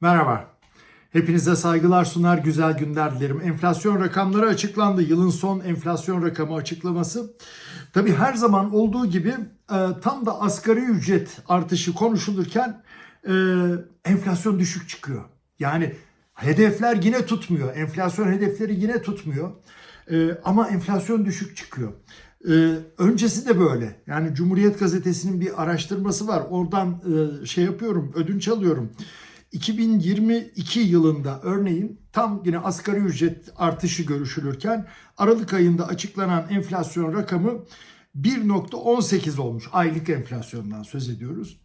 Merhaba. Hepinize saygılar sunar, güzel günler dilerim. Enflasyon rakamları açıklandı. Yılın son enflasyon rakamı açıklaması. Tabii her zaman olduğu gibi e, tam da asgari ücret artışı konuşulurken e, enflasyon düşük çıkıyor. Yani hedefler yine tutmuyor. Enflasyon hedefleri yine tutmuyor. E, ama enflasyon düşük çıkıyor. Öncesi de böyle. Yani Cumhuriyet Gazetesi'nin bir araştırması var. Oradan şey yapıyorum, ödünç alıyorum. 2022 yılında örneğin tam yine asgari ücret artışı görüşülürken Aralık ayında açıklanan enflasyon rakamı 1.18 olmuş. Aylık enflasyondan söz ediyoruz.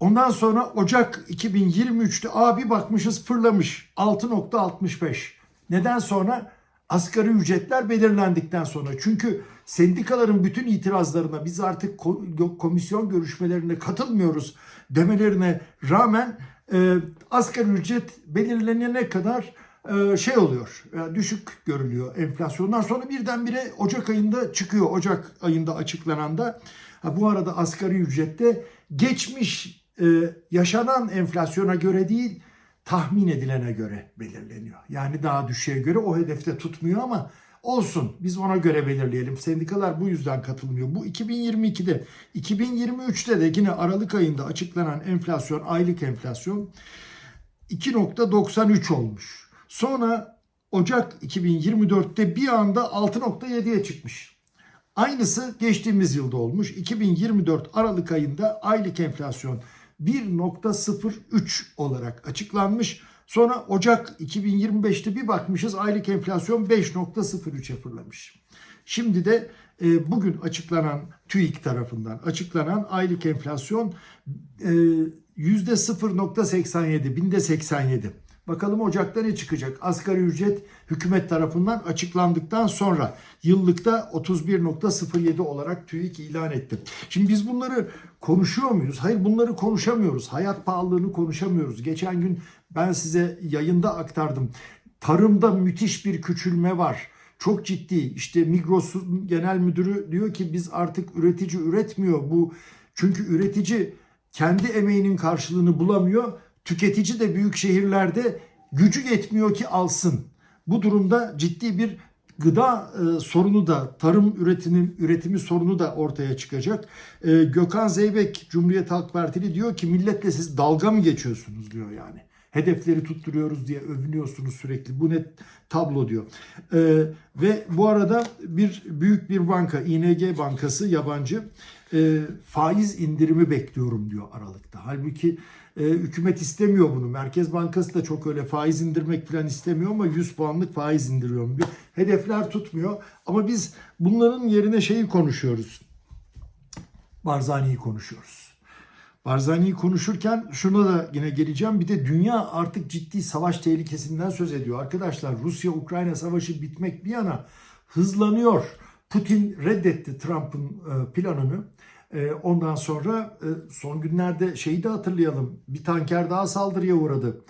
Ondan sonra Ocak 2023'te abi bakmışız fırlamış 6.65. Neden sonra? Asgari ücretler belirlendikten sonra. Çünkü sendikaların bütün itirazlarına biz artık ko- komisyon görüşmelerine katılmıyoruz demelerine rağmen e, asgari ücret belirlenene kadar e, şey oluyor, e, düşük görülüyor enflasyondan sonra birdenbire Ocak ayında çıkıyor. Ocak ayında açıklanan da ha, bu arada asgari ücrette geçmiş e, yaşanan enflasyona göre değil tahmin edilene göre belirleniyor. Yani daha düşüğe göre o hedefte tutmuyor ama olsun biz ona göre belirleyelim. Sendikalar bu yüzden katılmıyor. Bu 2022'de, 2023'te de yine Aralık ayında açıklanan enflasyon, aylık enflasyon 2.93 olmuş. Sonra Ocak 2024'te bir anda 6.7'ye çıkmış. Aynısı geçtiğimiz yılda olmuş. 2024 Aralık ayında aylık enflasyon 1.03 olarak açıklanmış. Sonra Ocak 2025'te bir bakmışız aylık enflasyon 5.03'e fırlamış. Şimdi de e, bugün açıklanan TÜİK tarafından açıklanan aylık enflasyon e, %0.87, binde 87. Bakalım Ocak'ta ne çıkacak? Asgari ücret hükümet tarafından açıklandıktan sonra yıllıkta 31.07 olarak TÜİK ilan etti. Şimdi biz bunları konuşuyor muyuz? Hayır bunları konuşamıyoruz. Hayat pahalılığını konuşamıyoruz. Geçen gün ben size yayında aktardım. Tarımda müthiş bir küçülme var. Çok ciddi. İşte Migros'un genel müdürü diyor ki biz artık üretici üretmiyor. Bu çünkü üretici kendi emeğinin karşılığını bulamıyor. Tüketici de büyük şehirlerde gücü yetmiyor ki alsın. Bu durumda ciddi bir gıda e, sorunu da tarım üretinin üretimi sorunu da ortaya çıkacak. E, Gökhan Zeybek Cumhuriyet Halk Partili diyor ki milletle siz dalga mı geçiyorsunuz diyor yani. Hedefleri tutturuyoruz diye övünüyorsunuz sürekli. Bu net tablo diyor. E, ve bu arada bir büyük bir banka ING Bankası yabancı e, faiz indirimi bekliyorum diyor Aralık'ta. Halbuki e, hükümet istemiyor bunu. Merkez Bankası da çok öyle faiz indirmek falan istemiyor ama 100 puanlık faiz indiriyorum diyor. Hedefler tutmuyor ama biz bunların yerine şeyi konuşuyoruz. Barzani'yi konuşuyoruz. Barzani'yi konuşurken şuna da yine geleceğim. Bir de dünya artık ciddi savaş tehlikesinden söz ediyor. Arkadaşlar Rusya-Ukrayna savaşı bitmek bir yana hızlanıyor. Putin reddetti Trump'ın e, planını. E, ondan sonra e, son günlerde şeyi de hatırlayalım. Bir tanker daha saldırıya uğradı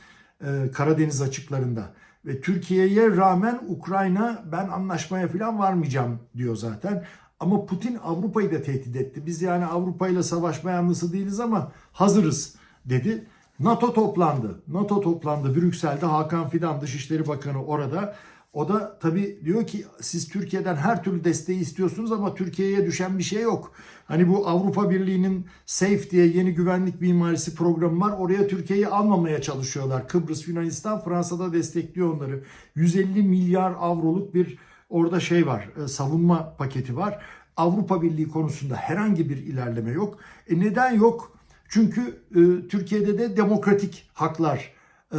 Karadeniz açıklarında. Ve Türkiye'ye rağmen Ukrayna ben anlaşmaya falan varmayacağım diyor zaten. Ama Putin Avrupa'yı da tehdit etti. Biz yani Avrupa ile savaşma yanlısı değiliz ama hazırız dedi. NATO toplandı. NATO toplandı Brüksel'de. Hakan Fidan Dışişleri Bakanı orada. O da tabii diyor ki siz Türkiye'den her türlü desteği istiyorsunuz ama Türkiye'ye düşen bir şey yok. Hani bu Avrupa Birliği'nin SAFE diye yeni güvenlik mimarisi programı var. Oraya Türkiye'yi almamaya çalışıyorlar. Kıbrıs, Yunanistan, Fransa'da destekliyor onları. 150 milyar avroluk bir orada şey var, savunma paketi var. Avrupa Birliği konusunda herhangi bir ilerleme yok. E neden yok? Çünkü e, Türkiye'de de demokratik haklar e,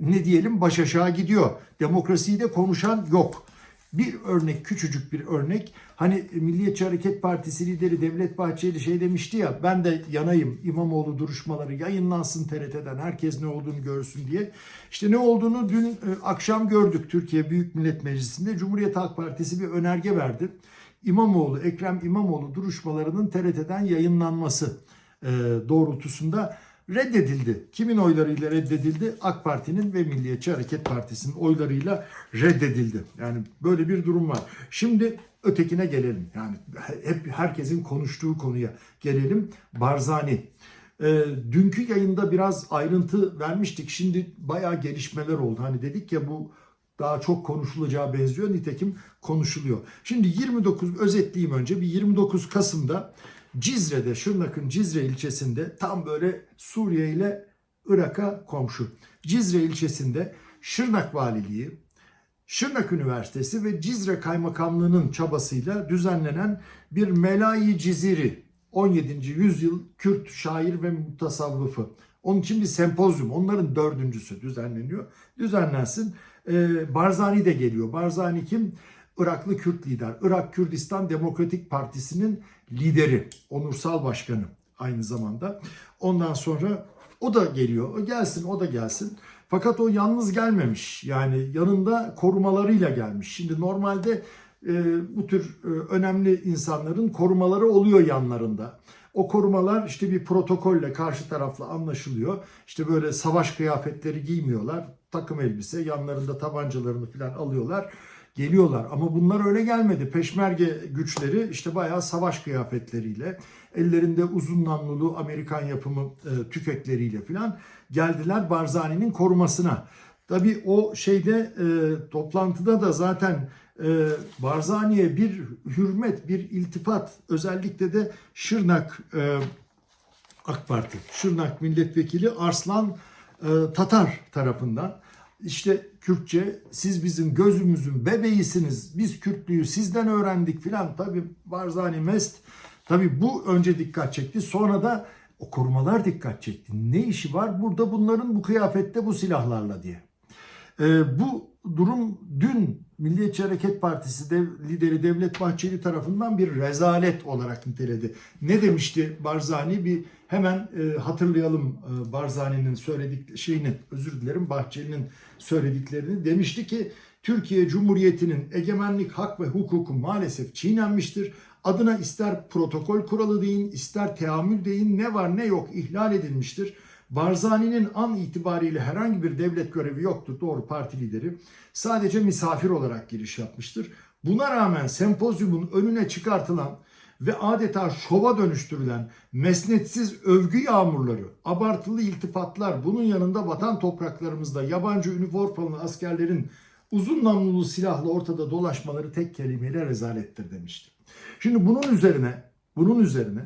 ne diyelim baş aşağı gidiyor. Demokrasiyi de konuşan yok. Bir örnek, küçücük bir örnek. Hani Milliyetçi Hareket Partisi lideri Devlet Bahçeli şey demişti ya ben de yanayım İmamoğlu duruşmaları yayınlansın TRT'den herkes ne olduğunu görsün diye. İşte ne olduğunu dün e, akşam gördük Türkiye Büyük Millet Meclisi'nde. Cumhuriyet Halk Partisi bir önerge verdi. İmamoğlu, Ekrem İmamoğlu duruşmalarının TRT'den yayınlanması e, doğrultusunda reddedildi. Kimin oylarıyla reddedildi? AK Parti'nin ve Milliyetçi Hareket Partisi'nin oylarıyla reddedildi. Yani böyle bir durum var. Şimdi ötekine gelelim. Yani hep herkesin konuştuğu konuya gelelim. Barzani. e, dünkü yayında biraz ayrıntı vermiştik. Şimdi bayağı gelişmeler oldu. Hani dedik ya bu daha çok konuşulacağı benziyor. Nitekim konuşuluyor. Şimdi 29 özetleyeyim önce. Bir 29 Kasım'da Cizre'de, Şırnak'ın Cizre ilçesinde tam böyle Suriye ile Irak'a komşu. Cizre ilçesinde Şırnak Valiliği, Şırnak Üniversitesi ve Cizre Kaymakamlığı'nın çabasıyla düzenlenen bir Melai Ciziri 17. yüzyıl Kürt şair ve mutasavvıfı. Onun için bir sempozyum, onların dördüncüsü düzenleniyor. Düzenlensin. Ee, Barzani de geliyor. Barzani kim? Iraklı Kürt lider. Irak Kürdistan Demokratik Partisi'nin lideri, onursal başkanı aynı zamanda. Ondan sonra o da geliyor. O gelsin, o da gelsin. Fakat o yalnız gelmemiş. Yani yanında korumalarıyla gelmiş. Şimdi normalde e, bu tür e, önemli insanların korumaları oluyor yanlarında. O korumalar işte bir protokolle karşı tarafla anlaşılıyor. İşte böyle savaş kıyafetleri giymiyorlar. Takım elbise, yanlarında tabancalarını falan alıyorlar. Geliyorlar ama bunlar öyle gelmedi. Peşmerge güçleri işte bayağı savaş kıyafetleriyle, ellerinde uzun namlulu Amerikan yapımı e, tüfekleriyle falan geldiler Barzani'nin korumasına. Tabii o şeyde e, toplantıda da zaten e, Barzani'ye bir hürmet, bir iltifat özellikle de Şırnak e, AK Parti, Şırnak Milletvekili Arslan e, Tatar tarafından işte Kürtçe siz bizim gözümüzün bebeğisiniz. Biz Kürtlüğü sizden öğrendik filan. Tabi Barzani Mest tabi bu önce dikkat çekti. Sonra da o korumalar dikkat çekti. Ne işi var burada bunların bu kıyafette bu silahlarla diye. Ee, bu durum dün Milliyetçi Hareket Partisi dev, lideri Devlet Bahçeli tarafından bir rezalet olarak niteledi. Ne demişti Barzani? Bir hemen e, hatırlayalım e, Barzani'nin söyledik şeyini, özür dilerim Bahçeli'nin söylediklerini. Demişti ki Türkiye Cumhuriyeti'nin egemenlik, hak ve hukuku maalesef çiğnenmiştir. Adına ister protokol kuralı deyin, ister teamül deyin, ne var ne yok ihlal edilmiştir. Barzani'nin an itibariyle herhangi bir devlet görevi yoktur. Doğru parti lideri. Sadece misafir olarak giriş yapmıştır. Buna rağmen sempozyumun önüne çıkartılan ve adeta şova dönüştürülen mesnetsiz övgü yağmurları, abartılı iltifatlar, bunun yanında vatan topraklarımızda yabancı üniformalı askerlerin uzun namlulu silahla ortada dolaşmaları tek kelimeyle rezalettir demişti. Şimdi bunun üzerine, bunun üzerine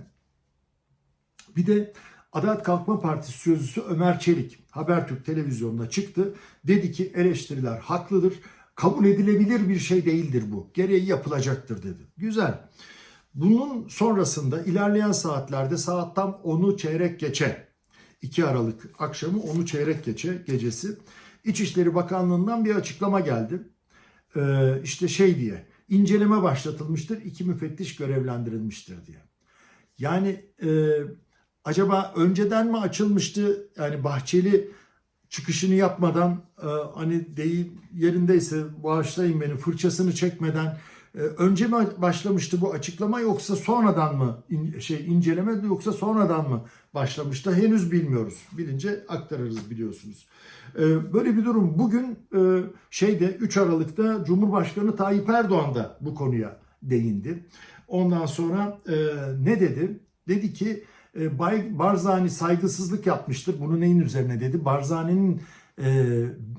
bir de Adalet Kalkınma Partisi sözcüsü Ömer Çelik Habertürk televizyonuna çıktı. Dedi ki eleştiriler haklıdır. Kabul edilebilir bir şey değildir bu. Gereği yapılacaktır dedi. Güzel. Bunun sonrasında ilerleyen saatlerde saat tam 10'u çeyrek geçe 2 Aralık akşamı 10'u çeyrek geçe gecesi İçişleri Bakanlığı'ndan bir açıklama geldi. Ee, işte şey diye inceleme başlatılmıştır, iki müfettiş görevlendirilmiştir diye. Yani e, acaba önceden mi açılmıştı? Yani Bahçeli çıkışını yapmadan e, hani deyim yerindeyse bağışlayın beni fırçasını çekmeden e, önce mi başlamıştı bu açıklama yoksa sonradan mı in, şey inceleme yoksa sonradan mı başlamıştı henüz bilmiyoruz. Bilince aktarırız biliyorsunuz. E, böyle bir durum bugün e, şeyde 3 Aralık'ta Cumhurbaşkanı Tayyip Erdoğan da bu konuya değindi. Ondan sonra e, ne dedi? Dedi ki Barzani saygısızlık yapmıştır. Bunu neyin üzerine dedi? Barzani'nin e,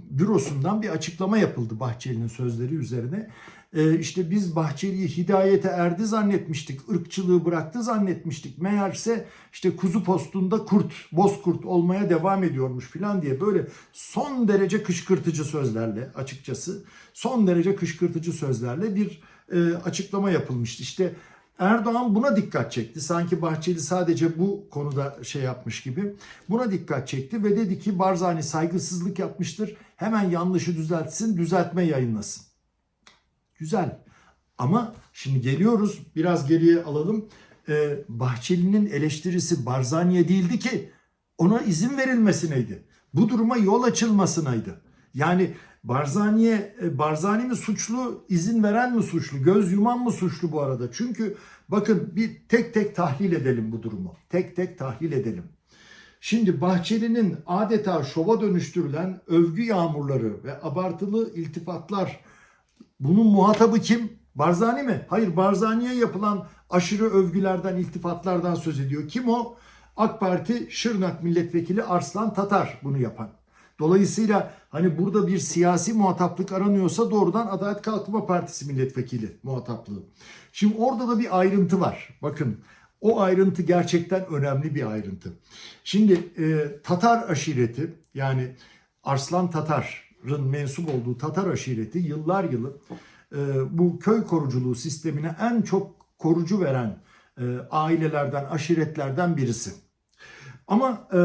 bürosundan bir açıklama yapıldı Bahçeli'nin sözleri üzerine. E, işte biz Bahçeli'yi hidayete erdi zannetmiştik, ırkçılığı bıraktı zannetmiştik. Meğerse işte kuzu postunda kurt, bozkurt olmaya devam ediyormuş falan diye böyle son derece kışkırtıcı sözlerle açıkçası son derece kışkırtıcı sözlerle bir e, açıklama yapılmıştı. İşte Erdoğan buna dikkat çekti. Sanki Bahçeli sadece bu konuda şey yapmış gibi. Buna dikkat çekti ve dedi ki Barzani saygısızlık yapmıştır. Hemen yanlışı düzeltsin, düzeltme yayınlasın. Güzel. Ama şimdi geliyoruz, biraz geriye alalım. Ee, Bahçeli'nin eleştirisi Barzani'ye değildi ki ona izin verilmesineydi. Bu duruma yol açılmasınaydı. Yani Barzani'ye Barzani mi suçlu, izin veren mi suçlu, göz yuman mı suçlu bu arada? Çünkü bakın bir tek tek tahlil edelim bu durumu. Tek tek tahlil edelim. Şimdi Bahçeli'nin adeta şova dönüştürülen övgü yağmurları ve abartılı iltifatlar bunun muhatabı kim? Barzani mi? Hayır Barzani'ye yapılan aşırı övgülerden, iltifatlardan söz ediyor. Kim o? AK Parti Şırnak Milletvekili Arslan Tatar bunu yapan. Dolayısıyla hani burada bir siyasi muhataplık aranıyorsa doğrudan Adalet Kalkınma Partisi milletvekili muhataplığı. Şimdi orada da bir ayrıntı var. Bakın o ayrıntı gerçekten önemli bir ayrıntı. Şimdi e, Tatar aşireti yani Arslan Tatar'ın mensup olduğu Tatar aşireti yıllar yılı e, bu köy koruculuğu sistemine en çok korucu veren e, ailelerden, aşiretlerden birisi. Ama e,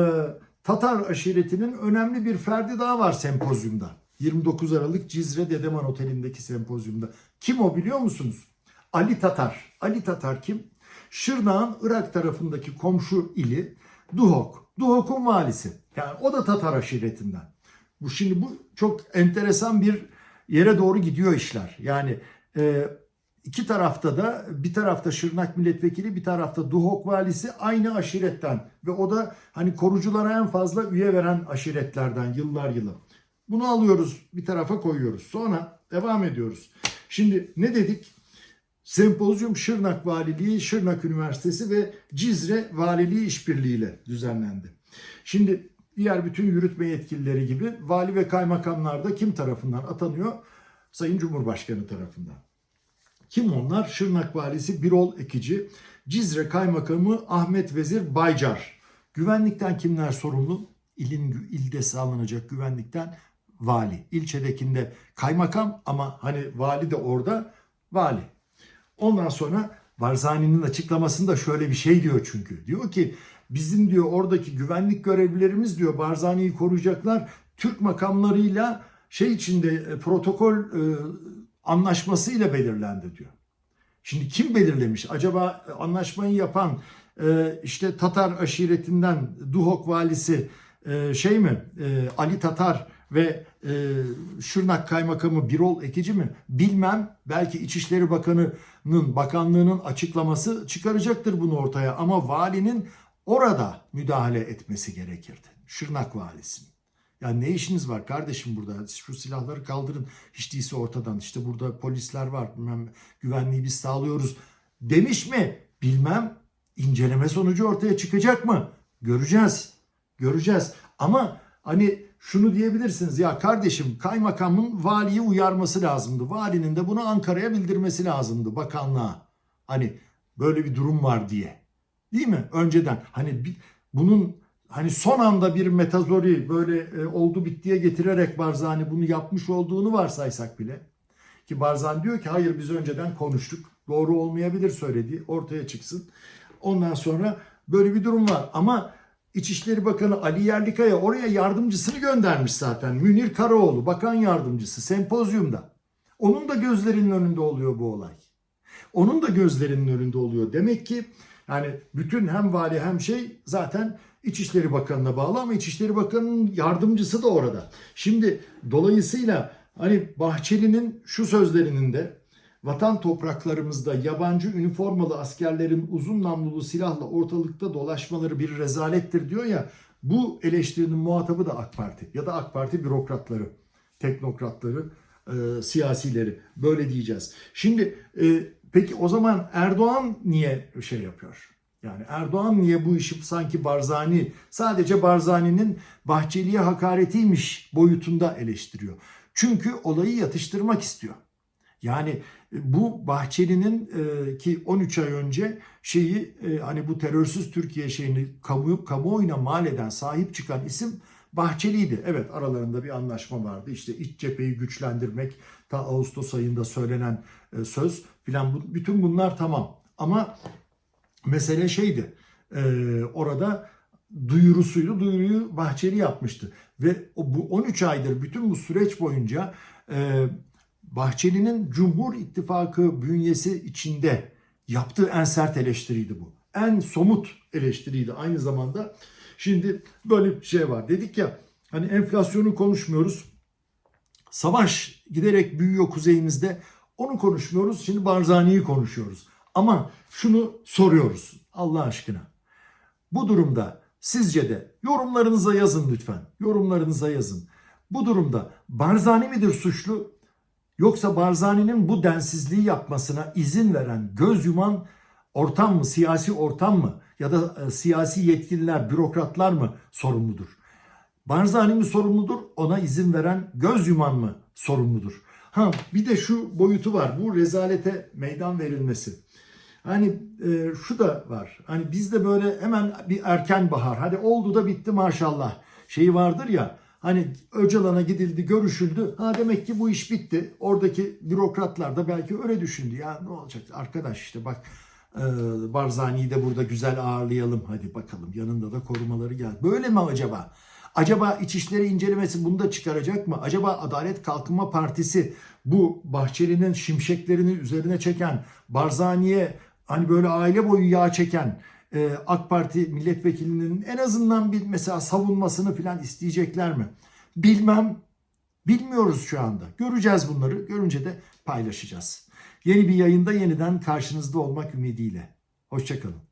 Tatar aşiretinin önemli bir ferdi daha var sempozyumda. 29 Aralık Cizre Dedeman Oteli'ndeki sempozyumda. Kim o biliyor musunuz? Ali Tatar. Ali Tatar kim? Şırnak'ın Irak tarafındaki komşu ili Duhok. Duhok'un valisi. Yani o da Tatar aşiretinden. Bu şimdi bu çok enteresan bir yere doğru gidiyor işler. Yani e, iki tarafta da bir tarafta Şırnak milletvekili bir tarafta Duhok valisi aynı aşiretten ve o da hani koruculara en fazla üye veren aşiretlerden yıllar yılı. Bunu alıyoruz bir tarafa koyuyoruz. Sonra devam ediyoruz. Şimdi ne dedik? Sempozyum Şırnak Valiliği, Şırnak Üniversitesi ve Cizre Valiliği işbirliğiyle düzenlendi. Şimdi diğer bütün yürütme yetkilileri gibi vali ve kaymakamlar da kim tarafından atanıyor? Sayın Cumhurbaşkanı tarafından. Kim onlar? Şırnak Valisi Birol Ekici, Cizre Kaymakamı Ahmet Vezir Baycar. Güvenlikten kimler sorumlu? İlin, ilde sağlanacak güvenlikten vali. İlçedekinde kaymakam ama hani vali de orada vali. Ondan sonra Barzani'nin açıklamasında şöyle bir şey diyor çünkü. Diyor ki bizim diyor oradaki güvenlik görevlilerimiz diyor Barzani'yi koruyacaklar. Türk makamlarıyla şey içinde e, protokol e, anlaşmasıyla belirlendi diyor. Şimdi kim belirlemiş? Acaba e, anlaşmayı yapan e, işte Tatar aşiretinden Duhok valisi e, şey mi? Ali Tatar ve Şırnak Kaymakamı Birol Ekici mi? Bilmem. Belki İçişleri Bakanı'nın bakanlığının açıklaması çıkaracaktır bunu ortaya. Ama valinin orada müdahale etmesi gerekirdi. Şırnak valisinin. Ya ne işiniz var kardeşim burada? Şu silahları kaldırın. Hiç değilse ortadan. İşte burada polisler var. Bilmem, güvenliği biz sağlıyoruz. Demiş mi? Bilmem. İnceleme sonucu ortaya çıkacak mı? Göreceğiz. Göreceğiz. Ama hani şunu diyebilirsiniz ya kardeşim kaymakamın valiyi uyarması lazımdı. Valinin de bunu Ankara'ya bildirmesi lazımdı bakanlığa. Hani böyle bir durum var diye. Değil mi? Önceden hani bunun hani son anda bir metazori böyle e, oldu bittiye getirerek Barzani bunu yapmış olduğunu varsaysak bile ki Barzani diyor ki hayır biz önceden konuştuk. Doğru olmayabilir söylediği ortaya çıksın. Ondan sonra böyle bir durum var ama İçişleri Bakanı Ali Yerlikaya oraya yardımcısını göndermiş zaten. Münir Karaoğlu bakan yardımcısı sempozyumda. Onun da gözlerinin önünde oluyor bu olay. Onun da gözlerinin önünde oluyor. Demek ki yani bütün hem vali hem şey zaten İçişleri Bakanı'na bağlı ama İçişleri Bakanı'nın yardımcısı da orada. Şimdi dolayısıyla hani Bahçeli'nin şu sözlerinin de vatan topraklarımızda yabancı üniformalı askerlerin uzun namlulu silahla ortalıkta dolaşmaları bir rezalettir diyor ya bu eleştirinin muhatabı da AK Parti ya da AK Parti bürokratları, teknokratları, e, siyasileri böyle diyeceğiz. Şimdi e, peki o zaman Erdoğan niye şey yapıyor? Yani Erdoğan niye bu işi sanki Barzani sadece Barzani'nin Bahçeli'ye hakaretiymiş boyutunda eleştiriyor. Çünkü olayı yatıştırmak istiyor. Yani bu Bahçeli'nin e, ki 13 ay önce şeyi e, hani bu terörsüz Türkiye şeyini kamu, kamuoyuna mal eden sahip çıkan isim Bahçeli'ydi. Evet aralarında bir anlaşma vardı. İşte iç cepheyi güçlendirmek ta Ağustos ayında söylenen e, söz filan bu, bütün bunlar tamam. Ama mesele şeydi. E, orada duyurusuydu. Duyuruyu Bahçeli yapmıştı. Ve bu 13 aydır bütün bu süreç boyunca e, Bahçeli'nin Cumhur İttifakı bünyesi içinde yaptığı en sert eleştiriydi bu. En somut eleştiriydi aynı zamanda. Şimdi böyle bir şey var. Dedik ya hani enflasyonu konuşmuyoruz. Savaş giderek büyüyor kuzeyimizde. Onu konuşmuyoruz. Şimdi Barzani'yi konuşuyoruz. Ama şunu soruyoruz Allah aşkına. Bu durumda sizce de yorumlarınıza yazın lütfen. Yorumlarınıza yazın. Bu durumda Barzani midir suçlu Yoksa Barzani'nin bu densizliği yapmasına izin veren, göz yuman ortam mı, siyasi ortam mı? ya da e, siyasi yetkililer, bürokratlar mı sorumludur? Barzani mi sorumludur? Ona izin veren göz yuman mı sorumludur? Ha bir de şu boyutu var. Bu rezalete meydan verilmesi. Hani e, şu da var. Hani bizde böyle hemen bir erken bahar. Hadi oldu da bitti maşallah. Şeyi vardır ya. Hani Öcalan'a gidildi, görüşüldü. Ha demek ki bu iş bitti. Oradaki bürokratlar da belki öyle düşündü. Ya ne olacak arkadaş işte bak e, Barzani'yi de burada güzel ağırlayalım. Hadi bakalım yanında da korumaları gel. Böyle mi acaba? Acaba İçişleri incelemesi bunu da çıkaracak mı? Acaba Adalet Kalkınma Partisi bu Bahçeli'nin şimşeklerini üzerine çeken Barzani'ye hani böyle aile boyu yağ çeken e, AK Parti milletvekilinin en azından bir mesela savunmasını falan isteyecekler mi? Bilmem. Bilmiyoruz şu anda. Göreceğiz bunları. Görünce de paylaşacağız. Yeni bir yayında yeniden karşınızda olmak ümidiyle. Hoşçakalın.